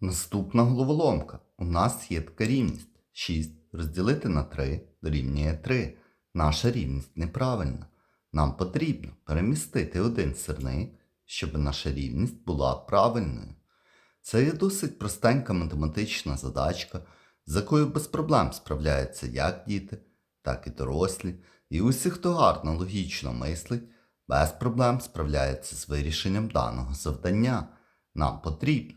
Наступна головоломка. У нас є така рівність. 6 розділити на 3 дорівнює 3. Наша рівність неправильна. Нам потрібно перемістити один сирник, щоб наша рівність була правильною. Це є досить простенька математична задачка, з якою без проблем справляються як діти, так і дорослі. І усі, хто гарно логічно мислить, без проблем справляється з вирішенням даного завдання. Нам потрібно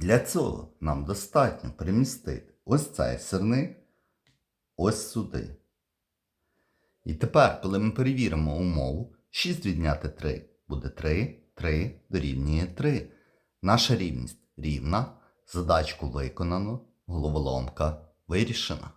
Для цього нам достатньо перемістити ось цей сирник ось сюди. І тепер, коли ми перевіримо умову, 6 відняти 3 буде 3, 3 дорівнює 3. Наша рівність рівна, задачку виконано, головоломка вирішена.